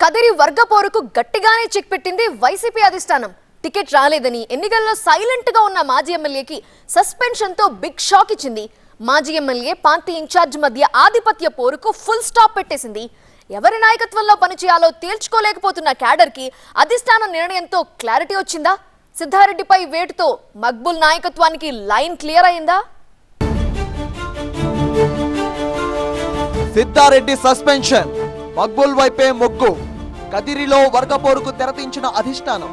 కదిరి వర్గ పోరుకు గట్టిగానే చెక్ పెట్టింది వైసీపీ అధిష్టానం. టికెట్ రాలేదని ఎన్నికల్లో సైలెంట్గా ఉన్న మాజీ ఎమ్మెల్యేకి సస్పెన్షన్తో బిగ్ షాక్ ఇచ్చింది. మాజీ ఎమ్మెల్యే పార్టీ ఇన్ఛార్జ్ మధ్య ఆధిపత్య పోరుకు ఫుల్ స్టాప్ పెట్టేసింది. ఎవరి నాయకత్వంలో పనిచేయాలో తేల్చుకోలేకపోతున్న క్యాడర్కి అధిష్టానం నిర్ణయంతో క్లారిటీ వచ్చిందా? సిద్ధారెడ్డిపై వేటుతో మక్బుల్ నాయకత్వానికి లైన్ క్లియర్ అయిందా? సిద్ధారెడ్డి సస్పెన్షన్. మక్బుల్ వైపే మొగ్గు. కదిరిలో వర్గపోరుకు తెరతించిన అధిష్టానం.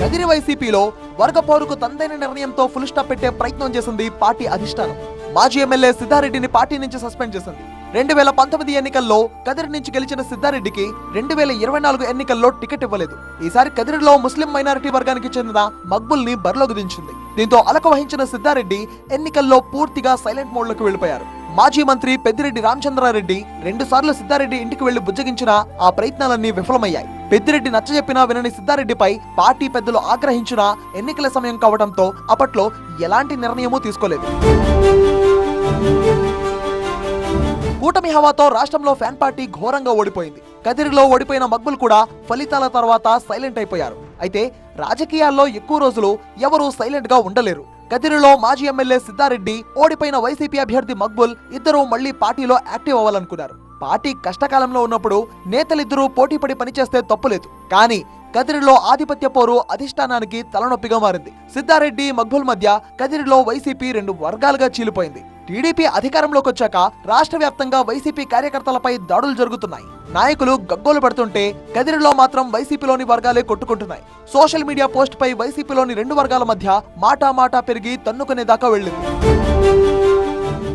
కదిరి వైసీపీలో వర్గపోరుకు తందైన నిర్ణయంతో ఫుల్ స్టాప్ పెట్టే ప్రయత్నం చేసింది పార్టీ అధిష్టానం. మాజీ ఎమ్మెల్యే సిద్ధారెడ్డిని పార్టీ నుంచి సస్పెండ్ చేసింది. రెండు వేల పంతొమ్మిది ఎన్నికల్లో కదిరి నుంచి గెలిచిన సిద్ధారెడ్డికి రెండు వేల ఇరవై నాలుగు ఎన్నికల్లో టికెట్ ఇవ్వలేదు. ఈసారి కదిరిలో ముస్లిం మైనారిటీ వర్గానికి చెందిన మక్బుల్ని బరిలోకి దించింది. దీంతో అలక వహించిన సిద్ధారెడ్డి ఎన్నికల్లో పూర్తిగా సైలెంట్ మోడ్లోకి వెళ్ళిపోయారు మాజీ మంత్రి పెద్దిరెడ్డి రామచంద్రారెడ్డి రెండు సార్లు సిద్ధారెడ్డి ఇంటికి వెళ్ళి బుజ్జగించినా ఆ ప్రయత్నాలన్నీ విఫలమయ్యాయి. పెద్దిరెడ్డి నచ్చజెప్పినా వినని సిద్ధారెడ్డిపై పార్టీ పెద్దలు ఆగ్రహించినా ఎన్నికల సమయం కావడంతో అప్పట్లో ఎలాంటి నిర్ణయమూ తీసుకోలేదు. కూటమి హవాతో రాష్ట్రంలో ఫ్యాన్ పార్టీ ఘోరంగా ఓడిపోయింది. కదిరిలో ఓడిపోయిన మగ్బుల్ కూడా ఫలితాల తర్వాత సైలెంట్ అయిపోయారు. అయితే రాజకీయాల్లో ఎక్కువ రోజులు ఎవరూ సైలెంట్గా ఉండలేరు. కదిరిలో మాజీ ఎమ్మెల్యే సిద్ధారెడ్డి ఓడిపోయిన వైసీపీ అభ్యర్థి మక్బుల్ ఇద్దరూ మళ్ళీ పార్టీలో యాక్టివ్ అవ్వాలనుకున్నారు. పార్టీ కష్టకాలంలో ఉన్నప్పుడు నేతలిద్దరూ పోటీపడి పనిచేస్తే తప్పులేదు. కానీ కదిరిలో ఆధిపత్య పోరు అధిష్టానానికి తలనొప్పిగా మారింది. సిద్ధారెడ్డి మక్బుల్ మధ్య కదిరిలో వైసీపీ రెండు వర్గాలుగా చీలిపోయింది. టీడీపీ అధికారంలోకి వచ్చాక రాష్ట్ర వ్యాప్తంగా వైసీపీ కార్యకర్తలపై దాడులు జరుగుతున్నాయి. నాయకులు గగ్గోలు పడుతుంటే కదిరిలో మాత్రం వైసీపీలోని వర్గాలే కొట్టుకుంటున్నాయి. సోషల్ మీడియా పోస్ట్ పై వైసీపీలోని రెండు వర్గాల మధ్య మాటా మాటా పెరిగి తన్నుకునే దాకా వెళ్ళింది.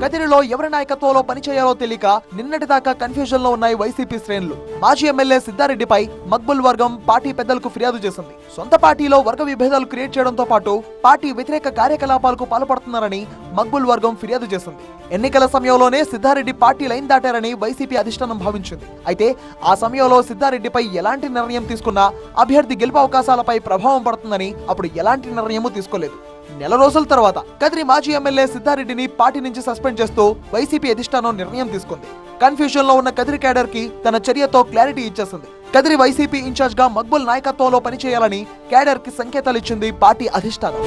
కదిరిలో ఎవరి నాయకత్వంలో పనిచేయాలో తెలియక నిన్నటిదాకా కన్ఫ్యూజన్లో ఉన్నాయి వైసీపీ శ్రేణులు. మాజీ ఎమ్మెల్యే సిద్ధారెడ్డిపై మక్బుల్ వర్గం పార్టీ పెద్దలకు ఫిర్యాదు చేసింది. సొంత పార్టీలో వర్గ విభేదాలు క్రియేట్ చేయడంతో పాటు పార్టీ వ్యతిరేక కార్యకలాపాలకు పాల్పడుతున్నారని మక్బుల్ వర్గం ఫిర్యాదు చేసింది. ఎన్నికల సమయంలోనే సిద్ధారెడ్డి పార్టీ లైన్ దాటారని వైసీపీ అధిష్టానం భావించింది. అయితే ఆ సమయంలో సిద్ధారెడ్డిపై ఎలాంటి నిర్ణయం తీసుకున్నా అభ్యర్థి గెలుపు అవకాశాలపై ప్రభావం పడుతుందని అప్పుడు ఎలాంటి నిర్ణయమూ తీసుకోలేదు. నెల రోజుల తర్వాత కదిరి మాజీ ఎమ్మెల్యే సిద్ధారెడ్డిని పార్టీ నుంచి సస్పెండ్ చేస్తూ వైసీపీ అధిష్టానం నిర్ణయం తీసుకుంది. కన్ఫ్యూజన్లో ఉన్న కదిరి క్యాడర్కి తన చర్యతో క్లారిటీ ఇచ్చేసింది. కదిరి వైసీపీ ఇన్ఛార్జ్గా మక్బుల్ నాయకత్వంలో పనిచేయాలని క్యాడర్కి సంకేతాలు ఇచ్చింది పార్టీ అధిష్టానం.